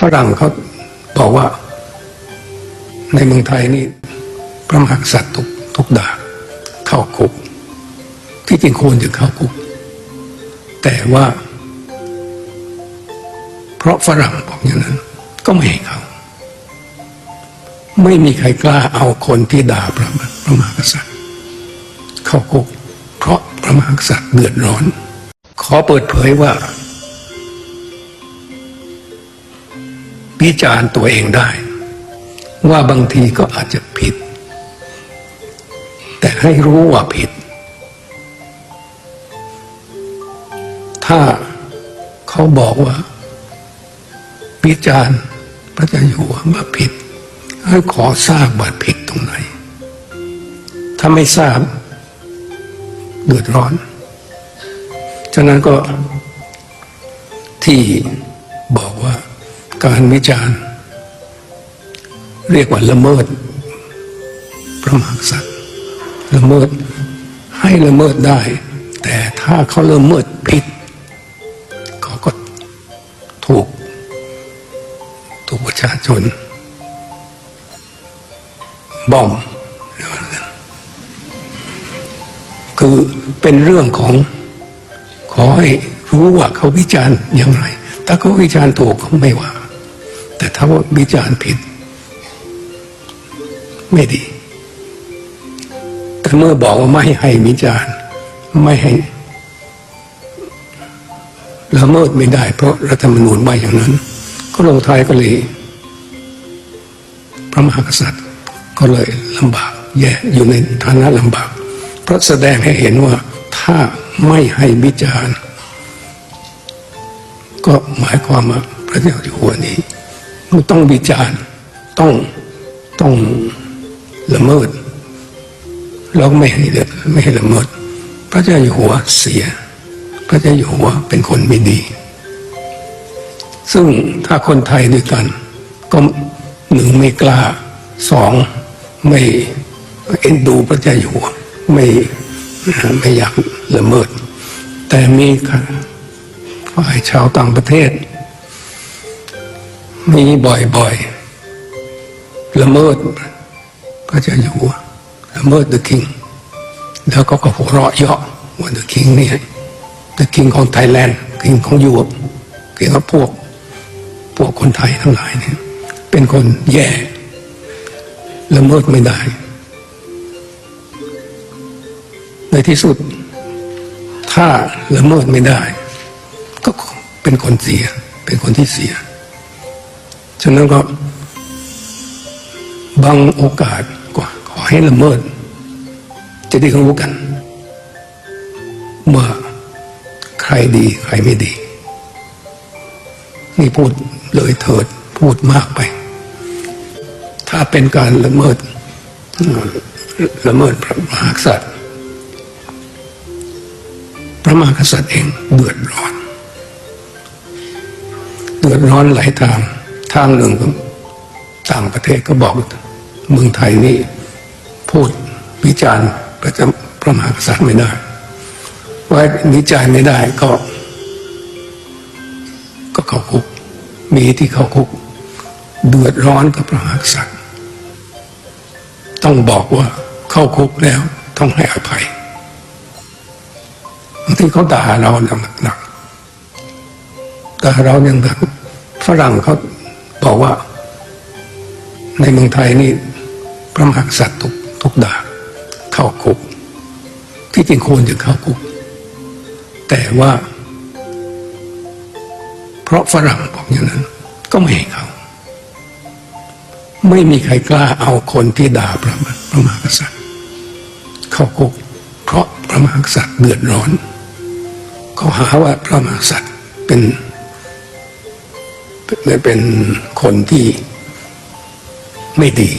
ฝรั่งเขาบอกว่า ในเมืองไทยนี่พระมหากษัตริย์ทุกทุกดาเข้าคุก ที่จริงควรจะเข้าคุก แต่ว่า เพราะฝรั่งบอกอย่างนั้น ก็ไม่ให้เขาไม่มีใครกล้าเอาคนที่ด่าพระพระมหากษัตริย์ เข้าคุก เพราะพระมหากษัตริย์เดือดร้อน ขอเปิดเผยว่า วิจารณ์ตัวเองได้ ว่าบางทีก็อาจจะผิด แต่ให้รู้ว่าผิด ถ้าเขาบอกว่า วิจารณ์พระเจ้าอยู่หัวว่าผิด ให้ขอทราบว่าผิดตรงไหน ถ้าไม่ทราบเดือดร้อน ฉะนั้นก็ที่บอกว่า การวิจารณ์ เรียกว่าละเมิดพระมหากษัตริย์ละเมิดให้ละเมิดได้ แต่ถ้าเขาละเมิดผิด เขาก็ถูก ถูกประชาชนบ่อมคือเป็นเรื่องของขอให้รู้ว่าเขาวิจารณ์อย่างไร ถ้าเขาวิจารณ์ถูกเขาไม่ว่า แต่ถ้าว่าวิจารณ์ผิด ไม่ดี แต่เมื่อบอกว่าไม่ให้วิจารณ์ไม่ให้ละเมิดไม่ได้ เพราะรัฐธรรมนูญไว่าอย่างนั้น ก็ลงท้ายก็เลยพระมหากษัตริย์ก็เลยลำบาก แย่อยู่ในฐานะลำบาก เพราะแสดงให้เห็นว่าถ้าไม่ให้วิจารณ์ ก็หมายความว่าพระเจ้าอยู่หัวนี้ ต้องวิจารณ์ต้องต้องละเมิดแล้วไม่ให้ไม่ให้ละเมิด พระเจ้าอยู่หัวเสีย พระเจ้าอยู่หัวเป็นคนไม่ดี ซึ่งถ้าคนไทยด้วยกัน ก็หนึ่งไม่กล้าสองไม่เอ็นดูพระเจ้าอยู่หัวไม่ไม่อยากละเมิด แต่มีฝ่ายชาวต่างประเทศ มีบ่อยๆละเมิดพระเจ้าอยู่ละเมิด the king แล้วก็ก็หัวเราะเยาะว่า the king นี่ย the king ของไทยแลนด์ king ของยุโรปเกี่ยวกับพวก พวกคนไทยทั้งหลายเนี่ยเป็นคนแย่ละเมิดไม่ได้ ในที่สุด ถ้าละเมิดไม่ได้ ก็เป็นคนเสีย เป็นคนที่เสีย ฉะนั้นก็บางโอกาสก็ขอให้ละเมิด จะได้รู้กันว่าใครดี ใครไม่ดี นี่พูดเลยเถิดพูดมากไป ถ้าเป็นการละเมิด ละเมิดพระมหากษัตริย์ พระมหากษัตริย์เองเดือดร้อน เดือดร้อนหลายทาง ทางหนึ่งต่างประเทศก็บอกเมืองไทยนี่พูดวิจารณ์พระจ้าพระมหากษัตริย์ไม่ได้ว่าวิจารณ์ไม่ได้ก็ ก็เข้าคุก มีที่เข้าคุก เดือดร้อนกับพระมหากษัตริย์ ต้องบอกว่าเข้าคุกแล้วต้องให้อภัยบางทีเขาด่าเราหนักๆด่าเราอย่างหนักฝรั่งเขา บอกว่า ในเมืองไทยนี่พระมหากษัตริย์ทุกทุกดาเข้าคุก ที่จริงควรจะเข้าคุก แต่ว่า เพราะฝรั่งบอกอย่างนั้น ก็ไม่ให้เขาไม่มีใครกล้าเอาคนที่ด่าพระพระมหากษัตริย์ เข้าคุก เพราะพระมหากษัตริย์เดือดร้อนเขาหาว่าพระมหากษัตริย์เป็น ไม่เป็นคนที่ไม่ดี